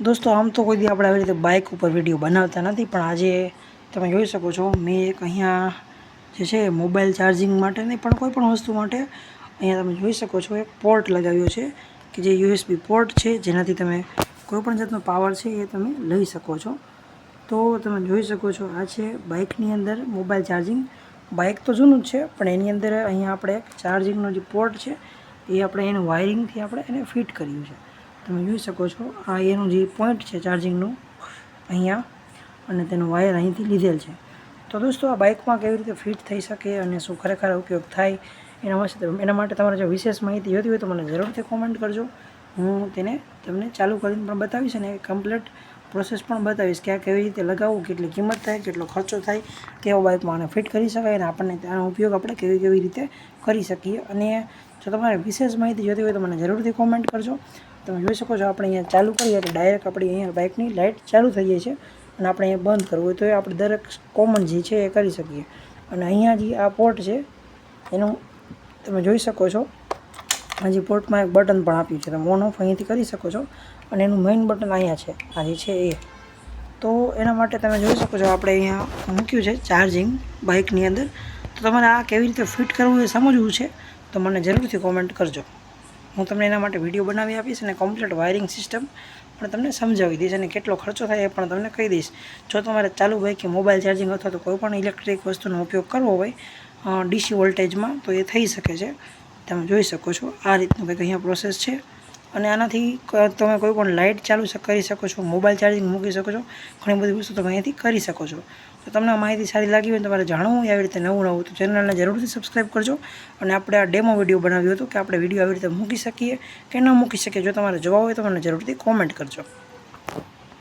દોસ્તો, આમ તો કોઈ દી આપણે આવી રીતે બાઇક ઉપર વીડિયો બનાવતા નથી, પણ આજે તમે જોઈ શકો છો, મેં એક અહીંયા જે છે મોબાઈલ ચાર્જિંગ માટે નહીં પણ કોઈ પણ વસ્તુ માટે અહીંયા તમે જોઈ શકો છો, એક પોર્ટ લગાવ્યો છે, કે જે યુએસબી પોર્ટ છે, જેનાથી તમે કોઈપણ જાતનો પાવર છે એ તમે લઈ શકો છો. તો તમે જોઈ શકો છો, આ છે બાઇકની અંદર મોબાઈલ ચાર્જિંગ બાઇક તો જૂનું જ છે, પણ એની અંદર અહીંયા આપણે ચાર્જિંગનો જે પોર્ટ છે, એ આપણે એનું વાયરિંગથી આપણે એને ફિટ કર્યું છે. તમે જોઈ શકો છો. આ એનું જે પોઈન્ટ છે ચાર્જિંગનું અહીંયા, અને તેનો વાયર અહીંથી લીધેલ છે. તો દોસ્તો, આ બાઇકમાં કેવી રીતે ફિટ થઈ શકે અને શું ખરેખર ઉપયોગ થાય, એના વિશે એના માટે તમારે જો વિશેષ માહિતી જોતી હોય તો મને જરૂરથી કોમેન્ટ કરજો. હું તેને તમને ચાલુ કરીને પણ બતાવીશ અને કમ્પ્લીટ પ્રોસેસ પણ બતાવીશ કે આ કેવી રીતે લગાવવું, કેટલી કિંમત થાય, કેટલો ખર્ચો થાય, કેવો બાઇકમાં આને ફિટ કરી શકાય અને આપણને આનો ઉપયોગ આપણે કેવી કેવી રીતે કરી શકીએ. અને જો તમારે વિશેષ માહિતી જોતી હોય તો મને જરૂરથી કોમેન્ટ કરજો. તમે જોઈ શકો છો આપણે અહીંયા ચાલુ કરીએ એટલે ડાયરેક્ટ આપણી અહીંયા બાઇકની લાઇટ ચાલુ થઈ જાય છે અને આપણે અહીંયા બંધ કરવું હોય તો એ આપણે દરેક કોમન જે છે એ કરી શકીએ. અને અહીંયા જે આ પોર્ટ છે, એનું તમે જોઈ શકો છો. આ જે પોર્ટમાં એક બટન પણ આપ્યું છે. તમે ઓન ઓફ અહીંયાથી કરી શકો છો. અને એનું મેઇન બટન અહીંયા છે. આ જે છે એ. તો એના માટે તમે જોઈ શકો છો, આપણે અહીંયા મૂક્યું છે ચાર્જિંગ બાઇકની અંદર. તો તમારે આ કેવી રીતે ફિટ કરવું એ સમજવું છે. તો મને જરૂરથી કોમેન્ટ કરજો. હું તમને એના માટે વીડિયો બનાવી આપીશ અને કમ્પ્લીટ વાયરિંગ સિસ્ટમ પણ તમને સમજાવી દઈશ અને કેટલો ખર્ચો થાય એ પણ તમને કહી દઈશ. જો તમારે ચાલુ હોય કે મોબાઈલ ચાર્જિંગ અથવા તો કોઈ પણ ઇલેક્ટ્રિક વસ્તુનો ઉપયોગ કરવો હોય ડીસી વોલ્ટેજમાં તો એ થઈ શકે છે. તમે જોઈ શકો છો. આ રીતનું કંઈક અહીંયા પ્રોસેસ છે. અને આનાથી તમે કોઈ પણ લાઇટ ચાલુ કરી શકો છો મોબાઈલ ચાર્જિંગ મૂકી શકો છો. ઘણી બધી વસ્તુ તમે અહીંયાથી કરી શકો છો. તો તમને માહિતી સારી લાગી હોય તમારે જાણવું હોય, આવી રીતે નવું નવું, તો ચેનલને જરૂરથી સબસ્ક્રાઈબ કરજો. અને આપણે આ ડેમો વીડિયો બનાવ્યો હતો કે આપણે વીડિયો આવી રીતે મૂકી શકીએ કે ન મૂકી શકીએ, જો તમારે જોવા હોય તો મને જરૂરથી કોમેન્ટ કરજો.